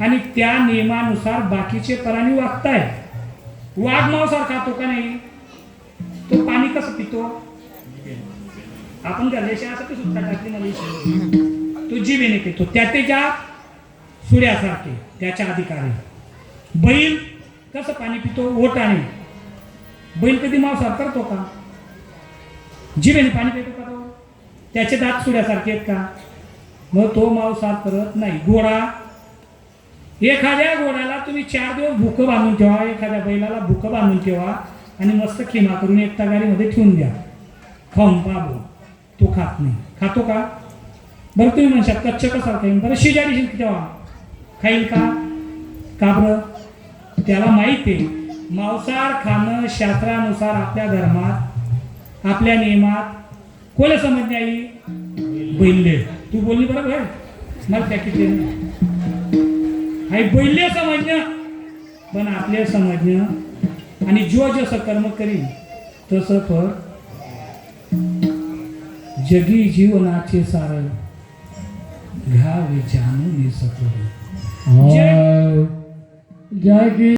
आणि त्या नियमानुसार बाकीचे प्राणी वागताय वाघ मांसाहार खातो का नाही? तो पाणी कसं पितो? आपण गरजेशासाठी सुद्धा टाकली नाही तो जीवेने पितो. त्या त्याच्या सूर्यासारखे त्याच्या अधिकारी. बैल कसं पाणी पितो? ओटाने. बैल कधी मांसाहार करतो का? जीवेने पाणी पितो का तो? त्याचे दात सुड्यासारखे आहेत का? मग तो मांसाहार करत नाही. घोडा एखाद्या घोड्याला तुम्ही चार दिवस भुकं बांधून ठेवा एखाद्या बैलाला भुकं बांधून ठेवा आणि मस्त खिमा करून एक तगारीमध्ये ठेवून द्या. खाऊन बाबू तो खात नाही. खातो का? बरं तुम्ही म्हणशात कच्छ कसा खाईन? बरं शेजारी शिंक तेव्हा? खाईल का? का बरं? त्याला माहीत आहे मांसाहार खाणं शास्त्रानुसार आपल्या धर्मात आपल्या नियमात कोले समजणे आई? बैल्य तू बोलली बरोबर? आहे मला त्या आई बैल्य समजणं पण आपले समजणं आणि जो जसं कर्म करीन तसं फळ जगी जीवनाचे सार घ्यावे जाणून की